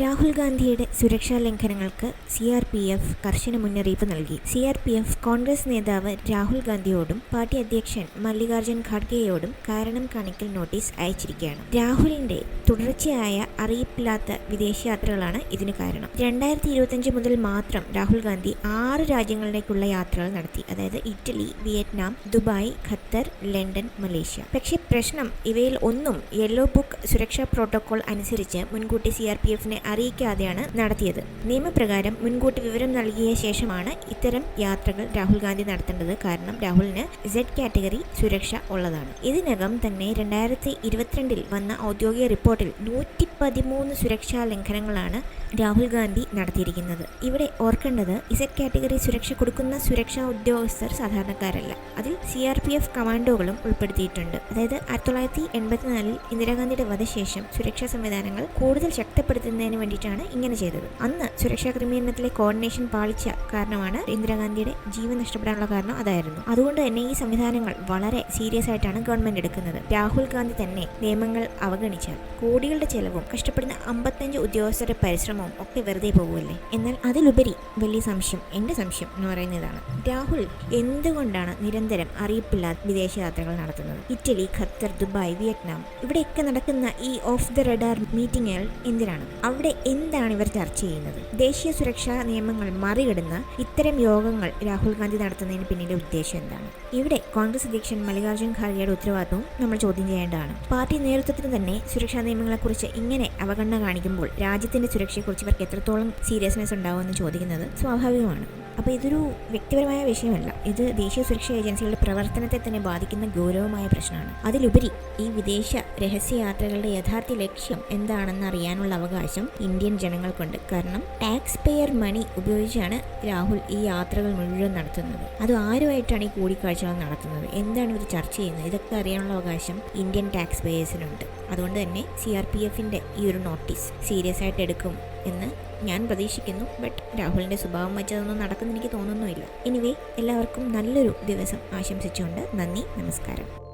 രാഹുൽ ഗാന്ധിയുടെ സുരക്ഷാ ലംഘനങ്ങൾക്ക് സി ആർ പി എഫ് കർശന മുന്നറിയിപ്പ് നൽകി. C R P F Congress നേതാവ് രാഹുൽ ഗാന്ധിയോടും പാർട്ടി അധ്യക്ഷൻ മല്ലികാർജുൻ ഖാർഗെയോടും കാരണം കാണിക്കൽ നോട്ടീസ് അയച്ചിരിക്കുകയാണ്. രാഹുലിന്റെ തുടർച്ചയായ അറിയിപ്പില്ലാത്ത വിദേശയാത്രകളാണ് ഇതിന് കാരണം. രണ്ടായിരത്തി ഇരുപത്തിയഞ്ച് മുതൽ മാത്രം രാഹുൽ ഗാന്ധി ആറ് രാജ്യങ്ങളിലേക്കുള്ള യാത്രകൾ നടത്തി. അതായത് Italy Vietnam Dubai Qatar London Malaysia. പക്ഷേ പ്രശ്നം ഇവയിൽ ഒന്നും യെല്ലോ ബുക്ക് സുരക്ഷാ പ്രോട്ടോകോൾ അനുസരിച്ച് മുൻകൂട്ടി സി ആർ പി എഫിനെ അറിയിക്കാതെയാണ് നടത്തിയത്. നിയമപ്രകാരം മുൻകൂട്ടി വിവരം നൽകിയ ശേഷമാണ് ഇത്തരം യാത്രകൾ രാഹുൽ ഗാന്ധി നടത്തേണ്ടത്. കാരണം രാഹുലിന് സെഡ് കാറ്റഗറി സുരക്ഷ ഉള്ളതാണ്. ഇതിനകം തന്നെ രണ്ടായിരത്തി ഇരുപത്തിരണ്ടിൽ വന്ന ഔദ്യോഗിക റിപ്പോർട്ടിൽ നൂറ്റി പതിമൂന്ന് സുരക്ഷാ ലംഘനങ്ങളാണ് രാഹുൽ ഗാന്ധി നടത്തിയിരിക്കുന്നത്. ഇവിടെ ഓർക്കേണ്ടത് ഇസഡ് കാറ്റഗറി സുരക്ഷ കൊടുക്കുന്ന സുരക്ഷാ ഉദ്യോഗസ്ഥർ സാധാരണക്കാരല്ല. അതിൽ സി ആർ പി എഫ് കമാൻഡോകളും ഉൾപ്പെടുത്തിയിട്ടുണ്ട്. അതായത് ആയിരത്തി തൊള്ളായിരത്തി എൺപത്തിനാലിൽ ഇന്ദിരാഗാന്ധിയുടെ വധശേഷം സുരക്ഷാ സംവിധാനങ്ങൾ കൂടുതൽ ശക്തിപ്പെടുത്തുന്നതിന് വേണ്ടിയിട്ടാണ് ഇങ്ങനെ ചെയ്തത്. അന്ന് സുരക്ഷാ ക്രമീകരണത്തിലെ കോർഡിനേഷൻ പാളിച്ച കാരണമാണ് ഇന്ദിരാഗാന്ധിയുടെ ജീവൻ നഷ്ടപ്പെടാനുള്ള കാരണം അതായിരുന്നു. അതുകൊണ്ട് തന്നെ ഈ സംവിധാനങ്ങൾ വളരെ സീരിയസ് ആയിട്ടാണ് ഗവൺമെന്റ് എടുക്കുന്നത്. രാഹുൽ ഗാന്ധി തന്നെ നിയമങ്ങൾ അവഗണിച്ചാൽ കോടികളുടെ ചെലവും കഷ്ടപ്പെടുന്ന അമ്പത്തഞ്ച് ഉദ്യോഗസ്ഥരുടെ പരിശ്രമവും ഒക്കെ വെറുതെ പോകുമല്ലേ എന്നാൽ അതിലുപരി വലിയ സംശയം എന്റെ സംശയം എന്ന് പറയുന്നതാണ്. രാഹുൽ എന്തുകൊണ്ടാണ് നിരന്തരം അറിയിപ്പില്ലാത്ത വിദേശയാത്രകൾ നടത്തുന്നത്? ഇറ്റലി ഖത്തർ ദുബായ് വിയറ്റ്നാം ഇവിടെയൊക്കെ നടക്കുന്ന ഈ ഓഫ് ദ റഡാർ മീറ്റിങ്ങുകൾ എന്തിനാണ്? അവിടെ എന്താണ് ഇവർ ചർച്ച ചെയ്യുന്നത്? ദേശീയ സുരക്ഷാ നിയമങ്ങൾ മറികടന്ന് ഇത്തരം യോഗങ്ങൾ രാഹുൽ ഗാന്ധി നടത്തുന്നതിന് പിന്നിലെ ഉദ്ദേശം എന്താണ്? ഇവിടെ കോൺഗ്രസ് അധ്യക്ഷൻ മല്ലികാർജുൻ ഖാർഗെയുടെ ഉത്തരവാദിത്വവും നമ്മൾ ചോദ്യം ചെയ്യേണ്ടതാണ്. പാർട്ടി നേതൃത്വത്തിന് തന്നെ സുരക്ഷാ നിയമങ്ങളെക്കുറിച്ച് ഇങ്ങനെ അവഗണന കാണിക്കുമ്പോൾ രാജ്യത്തിന്റെ സുരക്ഷയെക്കുറിച്ച് ഇവർക്ക് എത്രത്തോളം സീരിയസ്നെസ് ഉണ്ടാവുമെന്ന് ചോദിക്കുന്നത് സ്വാഭാവികമാണ്. അപ്പോൾ ഇതൊരു വ്യക്തിപരമായ വിഷയമല്ല. ഇത് ദേശീയ സുരക്ഷാ ഏജൻസികളുടെ പ്രവർത്തനത്തെ തന്നെ ബാധിക്കുന്ന ഗൗരവമായ പ്രശ്നമാണ്. അതിലുപരി ഈ വിദേശ രഹസ്യയാത്രകളുടെ യഥാർത്ഥ ലക്ഷ്യം എന്താണെന്ന് അറിയാനുള്ള അവകാശം ഇന്ത്യൻ ജനങ്ങൾക്കുണ്ട്. കാരണം ടാക്സ് പെയർ മണി ഉപയോഗിച്ചാണ് രാഹുൽ ഈ യാത്രകൾ മുഴുവൻ നടത്തുന്നത്. അത് ആരുമായിട്ടാണ് ഈ കൂടിക്കാഴ്ചകൾ നടത്തുന്നത്? എന്താണ് ഇവർ ചർച്ച ചെയ്യുന്നത്? ഇതൊക്കെ അറിയാനുള്ള അവകാശം ഇന്ത്യൻ ടാക്സ് പേയേഴ്സിനുണ്ട് അതുകൊണ്ട് തന്നെ സി ആർ പി എഫിന്റെ ഈ ഒരു നോട്ടീസ് സീരിയസ് ആയിട്ട് എടുക്കും എന്ന് ഞാൻ പ്രതീക്ഷിക്കുന്നു. ബട്ട് രാഹുലിന്റെ സ്വഭാവം വെച്ചതൊന്നും അതൊന്നും എനിക്ക് തോന്നുന്നുമില്ല. എനിവേ എല്ലാവർക്കും നല്ലൊരു ദിവസം ആശംസിച്ചുകൊണ്ട് നന്ദി നമസ്കാരം.